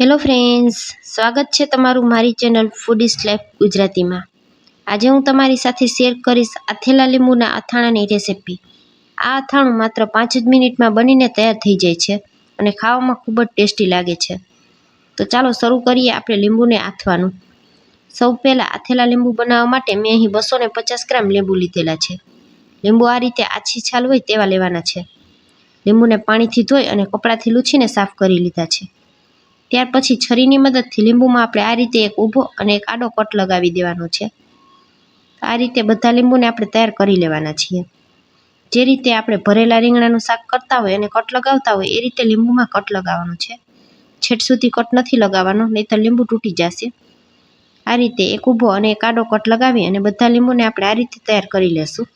Hello friends સ્વાગત છે તમારું મારી ચેનલ ફૂડીસ લાઈફ ગુજરાતીમાં. આજે હું તમારી સાથે શેર કરીશ આથેલા લીંબુના અથાણાની રેસિપી આ અથાણું માત્ર પાંચ જ મિનિટમાં બનીને તૈયાર થઈ જાય છે અને ખાવામાં ખૂબ જ ટેસ્ટી લાગે છે. તો ચાલો શરૂ કરીએ આપણે લીંબુને આથવાનું. સૌ પહેલાં આથેલા લીંબુ બનાવવા માટે મેં અહીં બસો ને પચાસ ગ્રામ લીંબુ લીધેલા છે. લીંબુ આ રીતે આછી છાલ હોય તેવા લેવાના છે. લીંબુને પાણીથી ધોઈ અને કપડાથી લૂછીને સાફ કરી લીધા છે. ત્યાર પછી છરીની મદદથી લીંબુમાં આપણે આ રીતે એક ઊભો અને એક આડો કટ લગાવી દેવાનો છે. આ રીતે બધા લીંબુને આપણે તૈયાર કરી લેવાના છીએ. જે રીતે આપણે ભરેલા રીંગણાનું શાક કરતા હોય અને કટ લગાવતા હોય એ રીતે લીંબુમાં કટ લગાવવાનો છે. છેટ સુધી કટ નથી લગાવવાનો, નહીંતર લીંબુ તૂટી જશે. આ રીતે એક ઊભો અને એક આડો કટ લગાવી અને બધા લીંબુને આપણે આ રીતે તૈયાર કરી લેશું.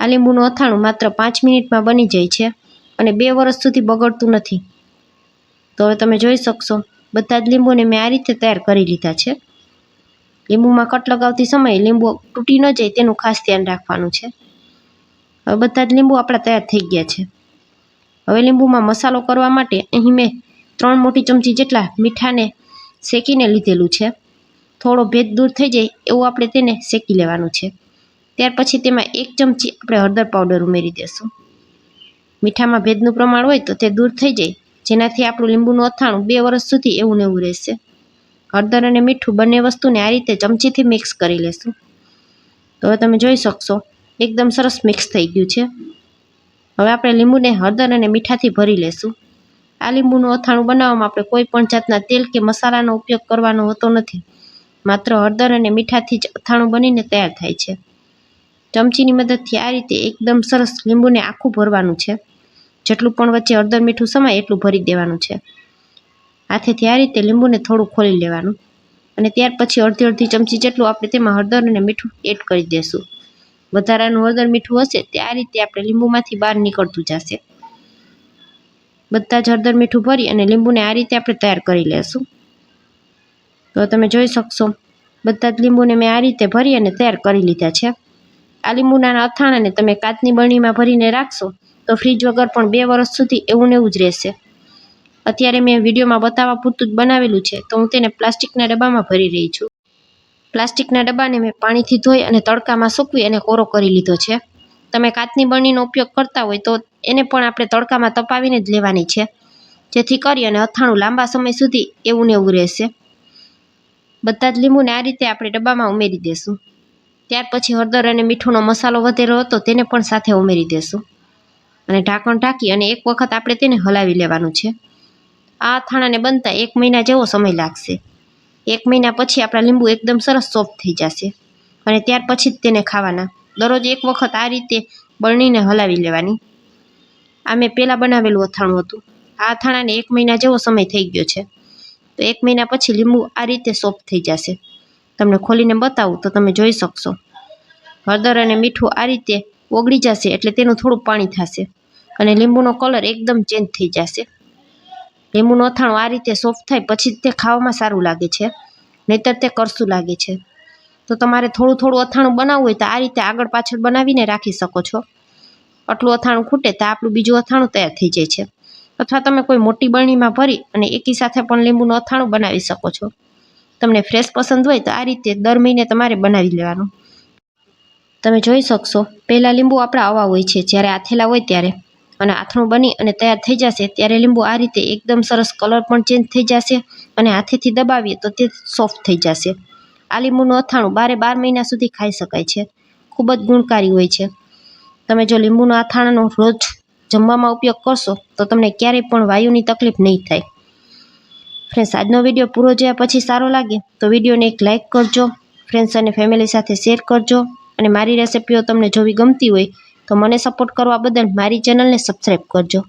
આ લીંબુનું અથાણું માત્ર પાંચ મિનિટમાં બની જાય છે અને બે વર્ષ સુધી બગડતું નથી. તો હવે તમે જોઈ શકશો. બધા જ લીંબુને મેં આ રીતે તૈયાર કરી લીધા છે. લીંબુમાં કટ લગાવતી સમયે લીંબુ તૂટી ન જાય તેનું ખાસ ધ્યાન રાખવાનું છે. હવે બધા જ લીંબુ આપણા તૈયાર થઈ ગયા છે. હવે લીંબુમાં મસાલો કરવા માટે અહીં મેં ત્રણ મોટી ચમચી જેટલા મીઠાને શેકીને લીધેલું છે. થોડો ભેદ દૂર થઈ જાય એવું આપણે તેને શેકી લેવાનું છે. ત્યાર પછી તેમાં એક ચમચી આપણે હળદર પાવડર ઉમેરી દેશું. મીઠામાં ભેદનું પ્રમાણ હોય તો તે દૂર થઈ જાય. જેનાથી આપણું લીંબુનું અથાણું બે વર્ષ સુધી એવું ને એવું રહેશે. હળદર અને મીઠું બંને વસ્તુને આ રીતે ચમચીથી મિક્સ કરી લેશું. તો હવે તમે જોઈ શકશો, એકદમ સરસ મિક્સ થઈ ગયું છે. હવે આપણે લીંબુને હળદર અને મીઠાથી ભરી લેશું. આ લીંબુનું અથાણું બનાવવામાં આપણે કોઈ પણ જાતના તેલ કે મસાલાનો ઉપયોગ કરવાનો હોતો નથી. માત્ર હળદર અને મીઠાથી જ અથાણું બનીને તૈયાર થાય છે. ચમચીની મદદથી આ રીતે એકદમ સરસ લીંબુને આખું ભરવાનું છે. જેટલું પણ વચ્ચે હળદર મીઠું સમાય એટલું ભરી દેવાનું છે. હાથેથી આ રીતે લીંબુને થોડું ખોલી લેવાનું અને ત્યાર પછી અડધી અડધી ચમચી જેટલું આપણે તેમાં હળદર અને મીઠું એડ કરી દેશું. વધારાનું હળદર મીઠું હશે તે આ રીતે આપણે લીંબુમાંથી બહાર નીકળતું જશે. બધા જ હળદર મીઠું ભરી અને લીંબુને આ રીતે આપણે તૈયાર કરી લેશું. તો તમે જોઈ શકશો, બધા જ લીંબુને મેં આ રીતે ભરી અને તૈયાર કરી લીધા છે. આ લીંબુના અથાણાને તમે કાચની બરણીમાં ભરીને રાખશો તો ફ્રીજ વગર પણ બે વર્ષ સુધી એવું ને એવું જ રહેશે. અત્યારે મેં વિડીયોમાં બતાવવા પૂરતું જ બનાવેલું છે, તો હું તેને પ્લાસ્ટિકના ડબ્બામાં ભરી રહી છું. પ્લાસ્ટિકના ડબ્બાને મેં પાણીથી ધોઈ અને તડકામાં સૂકવી અને કોરો કરી લીધો છે. તમે કાચની બરણીનો ઉપયોગ કરતા હોય તો એને પણ આપણે તડકામાં તપાવીને જ લેવાની છે. જેથી કરી અને અથાણું લાંબા સમય સુધી એવું ને એવું રહેશે. બધા જ લીંબુને આ રીતે આપણે ડબ્બામાં ઉમેરી દેશું. ત્યાર પછી હળદર અને મીઠુંનો મસાલો વધેરો હતો તેને પણ સાથે ઉમેરી દેશું. અને ઢાંકણ ઢાંકી અને એક વખત આપણે તેને હલાવી લેવાનું છે. આ અથાણાને બનતા એક મહિના જેવો સમય લાગશે. એક મહિના પછી આપણા લીંબુ એકદમ સરસ સોફ્ટ થઈ જશે અને ત્યાર પછી જ તેને ખાવાના. દરરોજ એક વખત આ રીતે બરણીને હલાવી લેવાની. આ મેં પહેલાં બનાવેલું અથાણું હતું. આ અથાણાને એક મહિના જેવો સમય થઈ ગયો છે. તો એક મહિના પછી લીંબુ આ રીતે સોફ્ટ થઈ જશે. તમને ખોલીને બતાવું તો તમે જોઈ શકશો. હળદર અને મીઠું આ રીતે ઓગળી જશે એટલે તેનું થોડું પાણી થશે. અને લીંબુનો કલર એકદમ ચેન્જ થઈ જશે. લીંબુનું અથાણું આ રીતે સોફ્ટ થાય, પછી તે ખાવામાં સારું લાગે છે. નહીતર તે કરશું લાગે છે. તો તમારે થોડું થોડું અથાણું બનાવવું હોય તો આ રીતે આગળ પાછળ બનાવીને રાખી શકો છો. આટલું અથાણું ખૂટે તો આપણું બીજું અથાણું તૈયાર થઈ જાય છે. અથવા તમે કોઈ મોટી બરણીમાં ભરી અને એકી સાથે પણ લીંબુનું અથાણું બનાવી શકો છો. તમને ફ્રેશ પસંદ હોય તો આ રીતે દર મહિને તમારે બનાવી લેવાનું. તમે જોઈ શકશો, પહેલાં લીંબુ આપણા આવા હોય છે, જ્યારે આથેલા હોય ત્યારે. અને આથણું બની અને તૈયાર થઈ જશે. ત્યારે લીંબુ આ રીતે એકદમ સરસ કલર પણ ચેન્જ થઈ જશે અને હાથેથી દબાવીએ તો તે સોફ્ટ થઈ જશે. આ લીંબુનું અથાણું બારે બાર મહિના સુધી ખાઈ શકાય છે. ખૂબ જ ગુણકારી હોય છે. તમે જો લીંબુના અથાણાનો રોજ જમવામાં ઉપયોગ કરશો તો તમને ક્યારેય પણ વાયુની તકલીફ નહીં થાય. ફ્રેન્ડ્સ, આજનો વીડિયો પૂરો જોયા પછી સારો લાગે તો વિડીયોને એક લાઇક કરજો. ફ્રેન્ડ્સ અને ફેમિલી સાથે શેર કરજો અને મારી રેસિપીઓ તમને જોવી ગમતી હોય તો મને સપોર્ટ કરવા બદલ મારી ચેનલને સબસ્ક્રાઈબ કરજો.